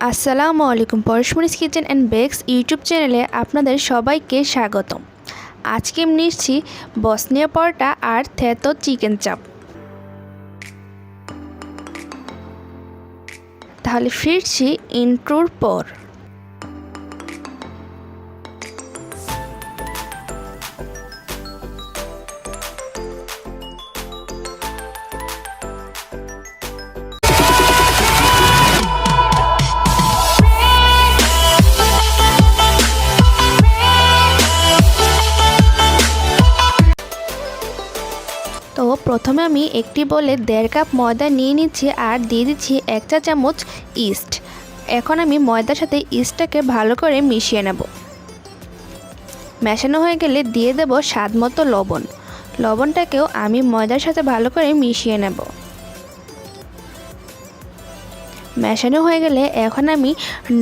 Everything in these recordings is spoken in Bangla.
আসসালামু আলাইকুম পরশমনিস কিচেন অ্যান্ড বেক্স ইউটিউব চ্যানেলে আপনাদের সবাইকে স্বাগতম। আজকে আমি নিচ্ছি বসনিয়া পরোটা আর থেতো চিকেন চাপ। তাহলে ফিরছি ইন্ট্রোর পর। প্রথমে আমি একটি বলে দেড় কাপ ময়দা নিয়ে নিচ্ছি আর দিয়ে দিচ্ছি এক চা চামচ ইস্ট। এখন আমি ময়দার সাথে ইস্টটাকে ভালো করে মিশিয়ে নেব। মেশানো হয়ে গেলে দিয়ে দেব স্বাদ মতো লবণ। লবণটাকেও আমি ময়দার সাথে ভালো করে মিশিয়ে নেব। মেশানো হয়ে গেলে এখন আমি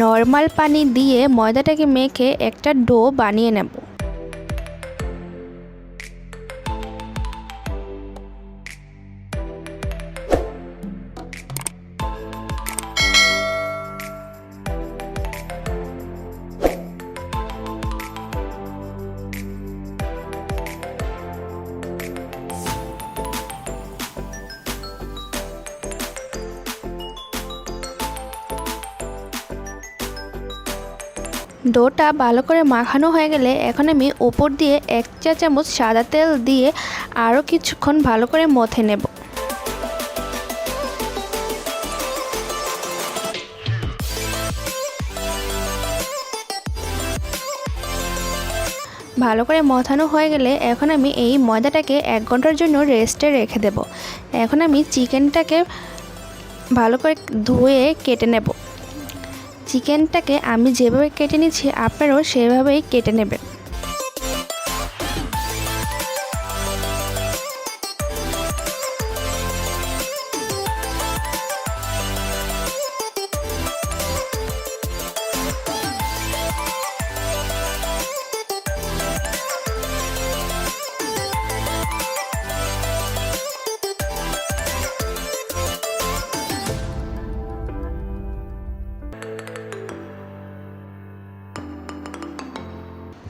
নর্মাল পানি দিয়ে ময়দাটাকে মেখে একটা ডো বানিয়ে নেব। ডোটা ভালো করে মাখানো হয়ে গেলে এখন আমি ওপর দিয়ে এক চা চামচ সাদা তেল দিয়ে আরও কিছুক্ষণ ভালো করে মথে নেব। ভালো করে মথানো হয়ে গেলে এখন আমি এই ময়দাটাকে এক ঘণ্টার জন্য রেস্টে রেখে দেব। এখন আমি চিকেনটাকে ভালো করে ধুয়ে কেটে নেব। চিকেনটাকে আমি যেভাবে কেটে নিচ্ছি আপনারাও সেভাবেই কেটে নেবেন।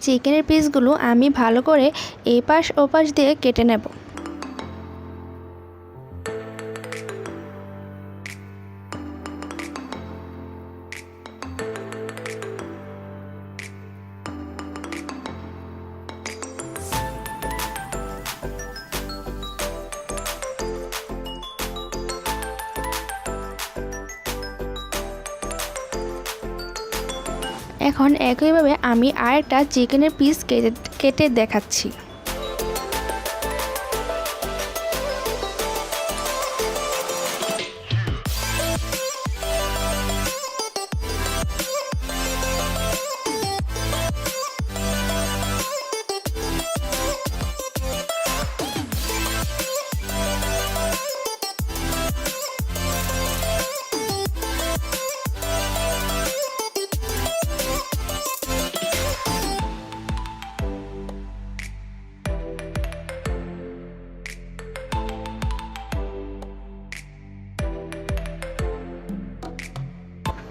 চিকেনের পিসগুলো আমি ভালো করে এপাশ ওপাশ দিয়ে কেটে নেব। এখন একইভাবে আমি আরেকটা চিকেনের পিস কেটে কেটে দেখাচ্ছি।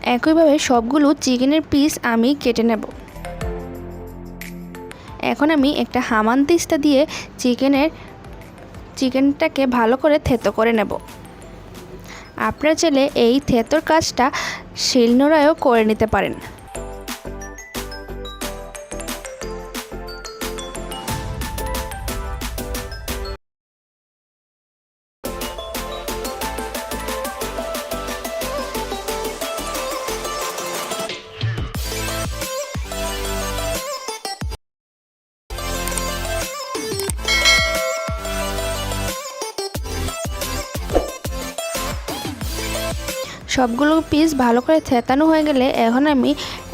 একইভাবে সবগুলো চিকেনের পিস আমি কেটে নেব। এখন আমি একটা হামান তিস্তা দিয়ে চিকেনের, চিকেনটাকে ভালো করে থেতো করে নেব। আপনার চাইলে এই থেতোর কাজটা শিলনোড়ায়ও করে নিতে পারেন। সবগুলো পিস ভালো করে থেতানো হয়ে গেলে এখন আমি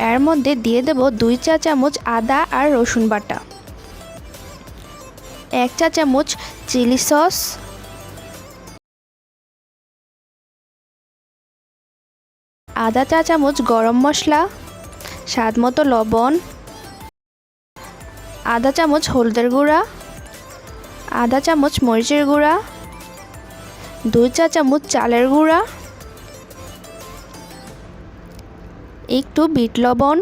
এর মধ্যে দিয়ে দেব দুই চা চামচ আদা আর রসুন বাটা। এক চা চামচ চিলি সস। আধা চা চামচ গরম মশলা। স্বাদ মতো লবণ। আধা চামচ হলদের গুঁড়া। আধা চামচ মরিচের গুঁড়া। দুই চা চামচ চালের গুঁড়া। একটু বিট লবণ,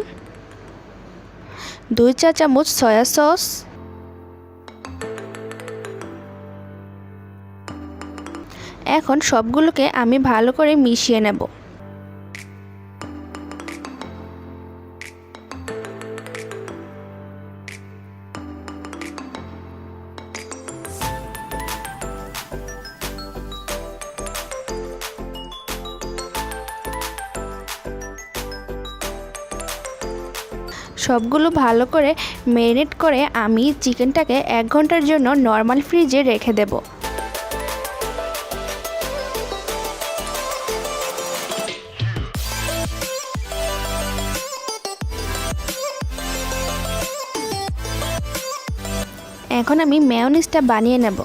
দুই চা চামচ সয়া সস, এখন সবগুলোকে আমি ভালো করে মিশিয়ে নেব। সবগুলো ভালো করে ম্যারিনেট করে আমি চিকেনটাকে এক ঘণ্টার জন্য নর্মাল ফ্রিজে রেখে দেব। এখন আমি মেয়নিজটা বানিয়ে নেব।